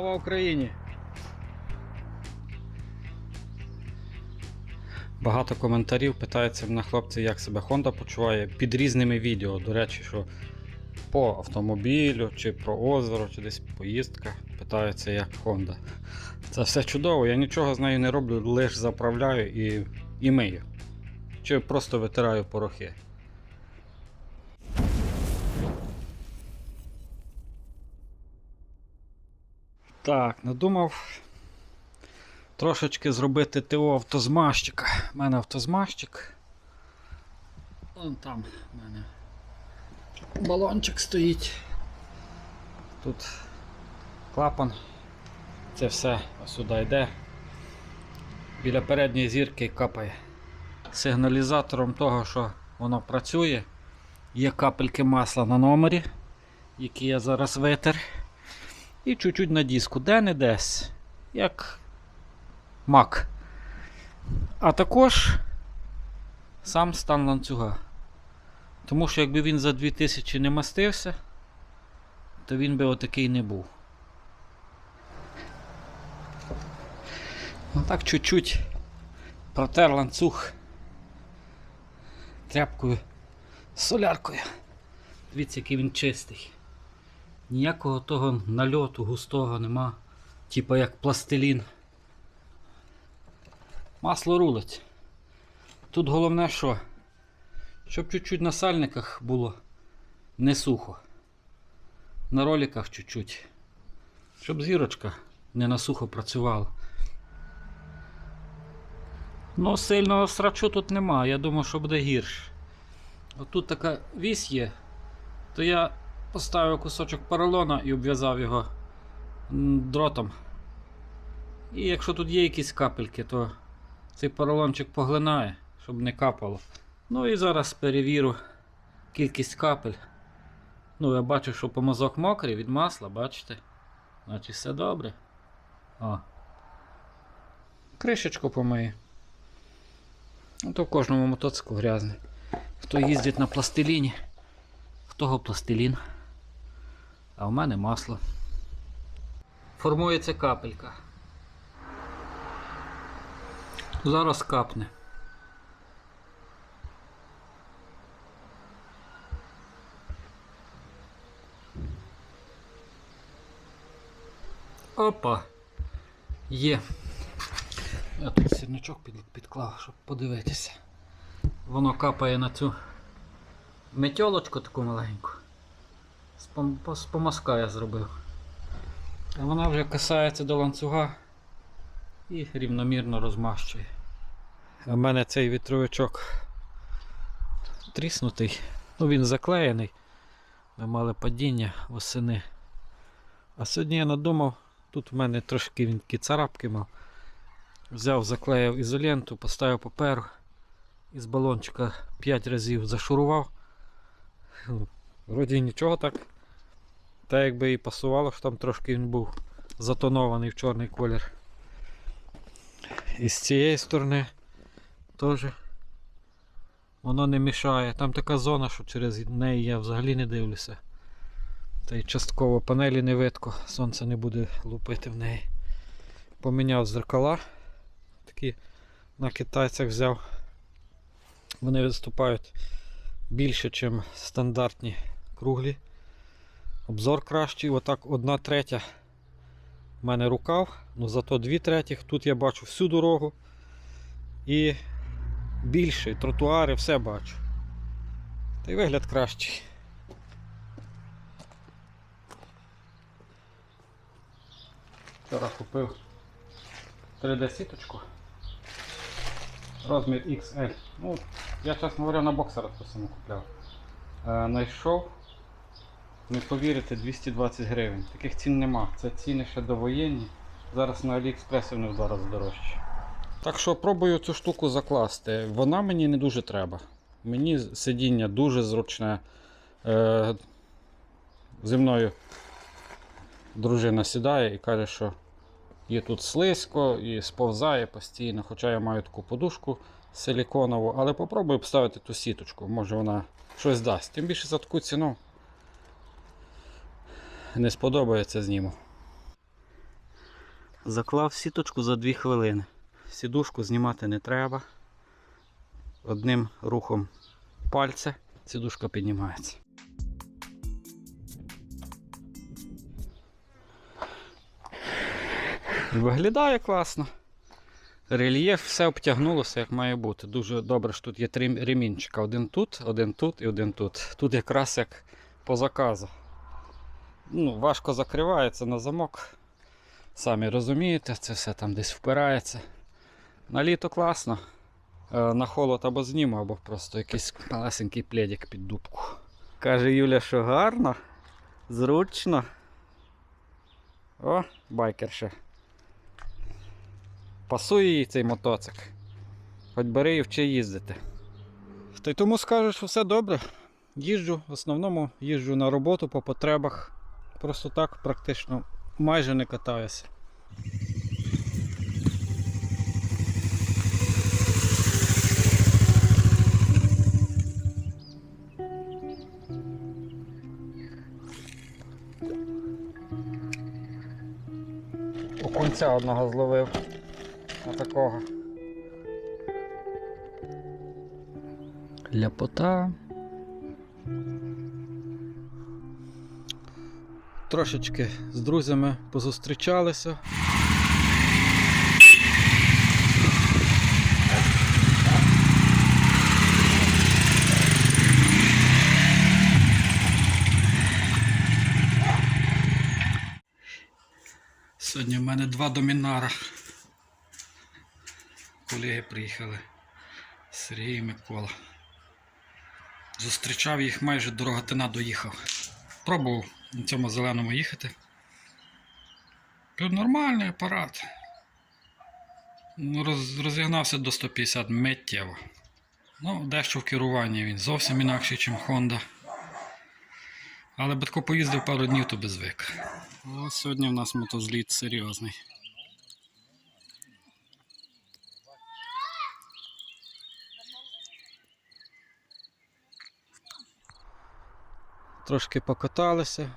Слава Україні! Багато коментарів питаються мене хлопці, як себе Honda почуває під різними відео. До речі, що по автомобілю, чи про озеро, чи десь поїздка. Питаються, як Honda. Це все чудово, я нічого з нею не роблю, лише заправляю і, і мию. Чи просто витираю порохи. Так, надумав трошечки зробити ТО автозмазчика. У мене автозмазчик. Вон там у мене балончик стоїть. Тут клапан. Це все сюди йде. Біля передньої зірки капає. Сигналізатором того, що воно працює, є капельки масла на номері, які я зараз витер. І чуть-чуть на диску, де не десь, як мак. А також сам стан ланцюга. Тому що якби він за 2000 не мастився, то він би отакий не був. Отак чуть-чуть протер ланцюг тряпкою з соляркою. Дивіться, який він чистий. Ніякого того нальоту густого нема, типа як пластилін. Масло рулить. Тут головне що? Щоб чуть-чуть на сальниках було не сухо. На роликах чуть-чуть. Щоб зірочка не на сухо працювала. Ну, сильного срачу тут нема, я думаю, що буде гірше. Отут така вісь є, то я поставив кусочок поролона і обв'язав його дротом. І якщо тут є якісь капельки, то цей поролончик поглинає, щоб не капало. Ну і зараз перевірю кількість капель. Ну, я бачу, що помазок мокрий від масла, бачите? Значить все добре. О. Кришечку помию. Ну, то в кожному мотоциклу грязний. Хто їздить на пластиліні, в того пластилін. А в мене масло. Формується капелька. Зараз капне. Опа! Є. Я тут сірничок підклав, щоб подивитися. Воно капає на цю метьолочку таку маленьку. З, пом, по- з помазка я зробив. Вона вже касається до ланцюга і рівномірно розмащує. У мене цей вітровичок тріснутий. Ну він заклеєний. Ми мали падіння восени. А сьогодні я надумав, тут в мене трошки він такі царапки мав. Взяв, заклеїв ізоленту, поставив паперу і з балончика 5 разів зашурував. Вроді нічого так. Та якби і пасувало, що там трошки він був затонований в чорний колір. І з цієї сторони теж воно не мішає. Там така зона, що через неї я взагалі не дивлюся. Та й частково панелі не видко, сонце не буде лупити в неї. Поміняв зеркала. Такі на китайцях взяв. Вони виступають більше, ніж стандартні круглі. Обзор кращий, отак одна третя в мене рукав, ну зато дві третіх. Тут я бачу всю дорогу і більше, тротуари, все бачу. Та й вигляд кращий. Вчора купив 3D-сіточку. Розмір XL. Ну, я, чесно говоря, на боксера ту саму купляв. Е, Найшов, не повірите, 220 гривень. Таких цін нема. Це ціни ще довоєнні. Зараз на Аліекспресі вони в два рази дорожчі. Так що пробую цю штуку закласти. Вона мені не дуже треба. Мені сидіння дуже зручне. Е, зі мною дружина сідає і каже, що є тут слизько і сповзає постійно, хоча я маю таку подушку силіконову, але попробую вставити ту сіточку, може вона щось дасть. Тим більше за таку ціну не сподобається зніму. Заклав сіточку за 2 хвилини. Сідушку знімати не треба. Одним рухом пальця сідушка піднімається. Виглядає класно. Рельєф все обтягнулося, як має бути. Дуже добре, що тут є три ремінчика. Один тут, один тут і один тут. Тут якраз як по заказу. Ну, важко закривається на замок. Самі розумієте, це все там десь впирається. На літо класно. Е, На холод або зніму, або просто якийсь малесенький пледик під дубку. Каже Юля, що гарно, зручно. О, байкерша. Пасує їй цей мотоцик. Хоч бери і вчи їздити. Та й тому скажу, що все добре. Їжджу, в основному їжджу на роботу по потребах. Просто так практично майже не катаюся. Окунця одного зловив. Отакого. Ляпота. Трошечки з друзями позустрічалися. Сьогодні в мене два домінара. Колеги приїхали. Сергій і Микола. Зустрічав їх майже до Рогатина доїхав. Пробував на цьому зеленому їхати. Тут нормальний апарат. Ну, роз, розігнався до 150 миттєво. Ну, дещо в керуванні він зовсім інакший, ніж Honda. Але Батько поїздив пару днів, то без звик. Ось сьогодні в нас мотозліт серйозний. Трошки покаталися.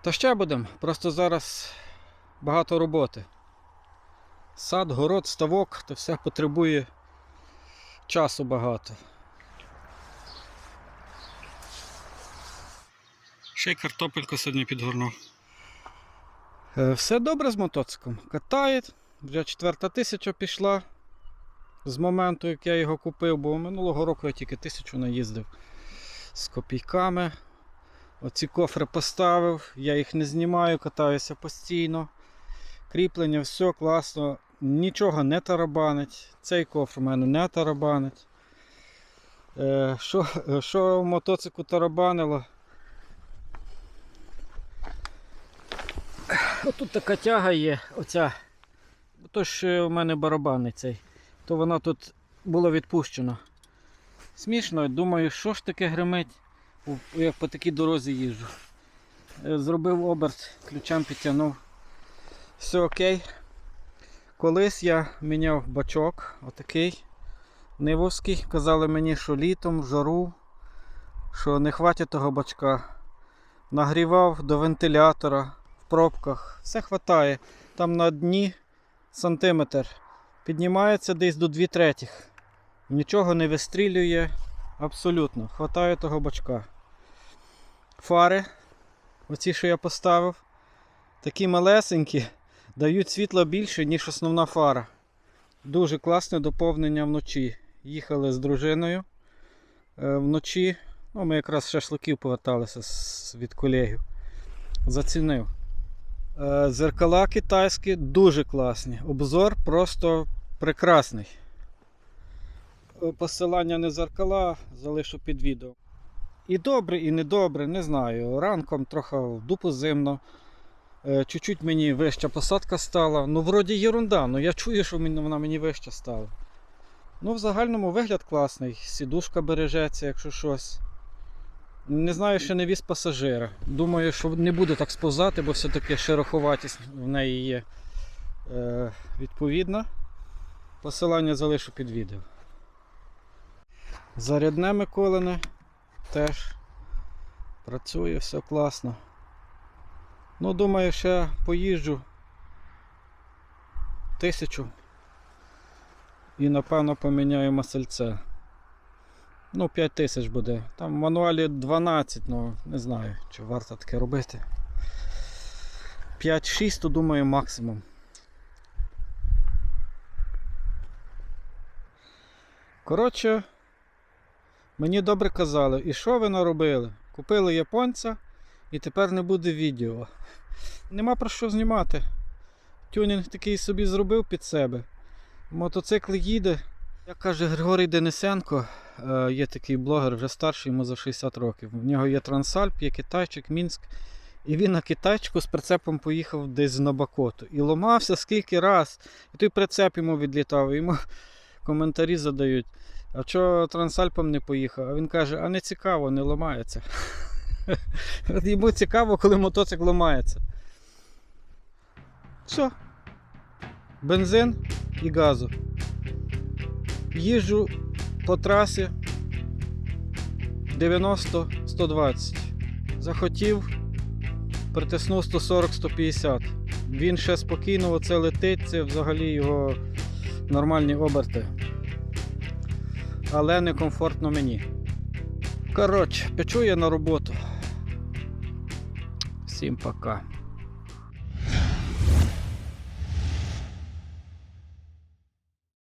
Та ще будемо. Просто зараз багато роботи. Сад, город, ставок, то все потребує часу багато. Ще й картопельку сьогодні підгорнув. Е, Все добре з мотоциклом. Катає. Вже четверта тисяча пішла з моменту, як я його купив, бо минулого року я тільки тисячу наїздив з копійками. Оці кофри поставив, я їх не знімаю, катаюся постійно. Кріплення, все класно, нічого не тарабанить. Цей кофр у мене не тарабанить. Е, що, е, що в мотоциклу тарабанило? Отут така тяга є, оця. Тож у мене барабанний цей. То вона тут була відпущена. Смішно, думаю, що ж таке гримить, як по такій дорозі їжджу. Е, Зробив оберт, ключем підтягнув. Все окей. Колись я міняв бачок, отакий нивовський. Казали мені, що літом, жару, що не хватить того бачка. Нагрівав до вентилятора в пробках. Все хватає. Там на дні сантиметр. Піднімається десь до 2 третіх. Нічого не вистрілює. Абсолютно. Хватає того бачка. Фари. Оці, що я поставив. Такі малесенькі. Дають світла більше, ніж основна фара. Дуже класне доповнення вночі. Їхали з дружиною. Е, Вночі. Ну, ми якраз з шашликів поверталися від колегів. Зацінив. Е, Зеркала китайські дуже класні. Обзор просто прекрасний. Е, Посилання на зеркала залишу під відео. І добре, і недобре, не знаю. Ранком трохи в дупу зимно. Е, Чуть-чуть мені вища посадка стала. Ну, вроді єрунда, ну я чую, що вона мені вища стала. Ну, в загальному вигляд класний. Сідушка бережеться, якщо щось. Не знаю, ще не віз пасажира. Думаю, що не буде так сповзати, бо все-таки шероховатість в неї є е, відповідна. Посилання залишу під відео. Зарядне Миколине теж працює, все класно. Ну, думаю, ще поїжджу тисячу. І напевно поміняю масельце. Ну, 5 тисяч буде. Там в мануалі 12, ну не знаю, чи варто таке робити. 5-6, то думаю, максимум. Коротше, мені добре казали, і що ви наробили? Купили японця і тепер не буде відео. Нема про що знімати. Тюнінг такий собі зробив під себе. Мотоцикл їде. Як каже Григорій Денисенко, е, є такий блогер, вже старший, йому за 60 років. В нього є Трансальп, є Китайчик, Мінськ. І він на Китайчику з прицепом поїхав десь на Бакоту. І ламався скільки раз. І той прицеп йому відлітав. Йому коментарі задають. А чого Трансальпом не поїхав? А він каже, а не цікаво, не ламається. Йому цікаво, коли мотоцикл ламається. Все. Бензин і газу. Їжджу по трасі 90-120. Захотів, притиснув 140-150. Він ще спокійно оце летить, це взагалі його нормальні оберти. Але некомфортно мені. Коротше, печу я на роботу. Всім пока.